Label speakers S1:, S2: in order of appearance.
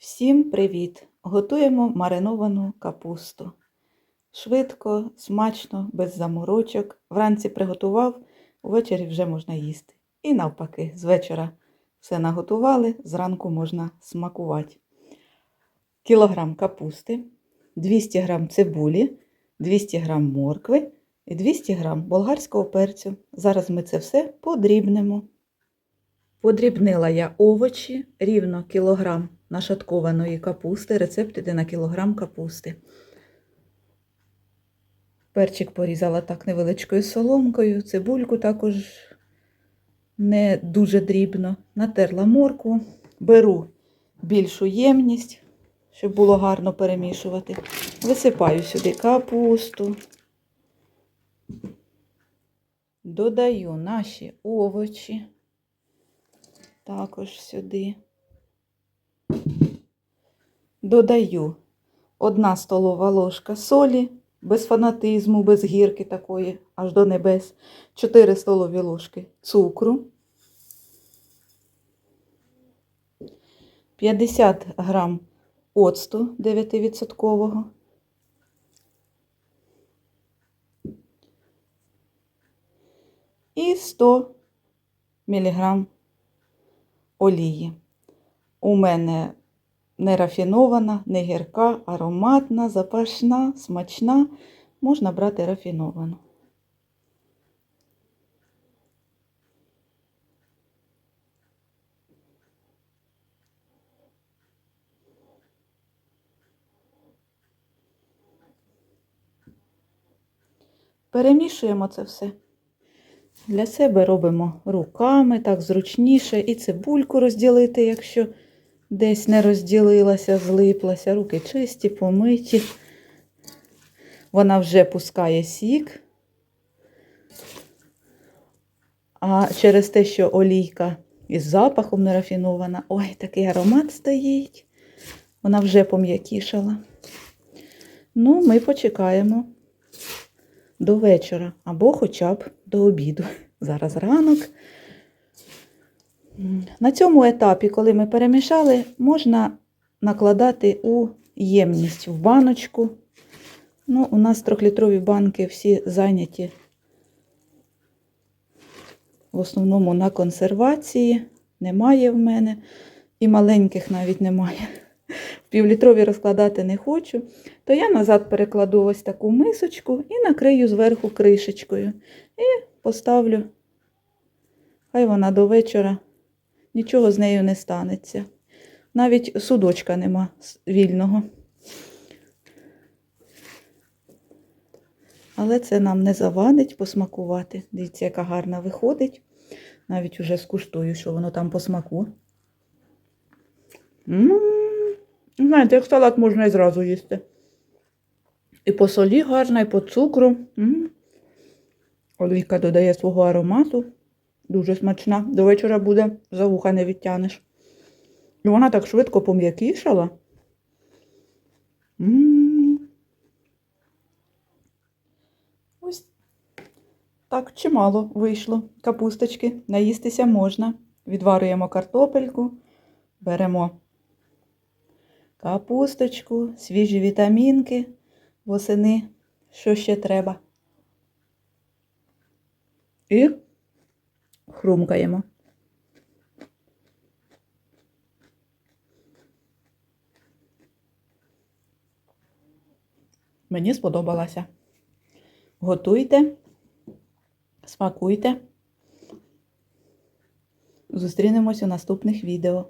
S1: Всім привіт! Готуємо мариновану капусту. Швидко, смачно, без заморочок. Вранці приготував, увечері вже можна їсти. І навпаки, з вечора все наготували, зранку можна смакувати. Кілограм капусти, 200 грам цибулі, 200 грам моркви і 200 грам болгарського перцю. Зараз ми це все подрібнемо. Подрібнила я овочі, рівно кілограм нашаткованої капусти. Рецепт іде на кілограм капусти. Перчик порізала так невеличкою соломкою, цибульку також не дуже дрібно. Натерла моркву, беру більшу ємність, щоб було гарно перемішувати. Висипаю сюди капусту. Додаю наші овочі також сюди. Додаю одна столова ложка солі, без фанатизму, без гірки такої, аж до небес, 4 столові ложки цукру, 50 грам оцту 9%. І 100 міліграм олії. У мене не рафінована, не гірка, ароматна, запашна, смачна. Можна брати рафіновану. Перемішуємо це все. Для себе робимо руками, так зручніше, і цибульку розділити, якщо десь не розділилася, злиплася. Руки чисті, помиті. Вона вже пускає сік. А через те, що олійка із запахом не рафінована, ой, такий аромат стоїть. Вона вже пом'якішала. Ну, ми почекаємо до вечора або хоча б до обіду. Зараз ранок. На цьому етапі, коли ми перемішали, можна накладати у ємність в баночку. Ну, у нас трьохлітрові банки всі зайняті в основному на консервації. Немає в мене. І маленьких навіть немає. Півлітрові розкладати не хочу, то я назад перекладу ось таку мисочку і накрию зверху кришечкою. І поставлю, хай вона до вечора нічого з нею не станеться. Навіть судочка нема вільного. Але це нам не завадить посмакувати. Дивіться, яка гарна виходить. Навіть уже скуштую, що воно там по смаку. Знаєте, як салат можна і зразу їсти. І по солі гарна, і по цукру. М-м. Олійка додає свого аромату. Дуже смачна. До вечора буде, за вуха не відтянеш. І вона так швидко пом'якішала. Ось так чимало вийшло. Капусточки. Наїстися можна. Відварюємо картопельку, беремо капусточку, свіжі вітамінки, восени, що ще треба. І хрумкаємо. Мені сподобалася. Готуйте, смакуйте. Зустрінемось у наступних відео.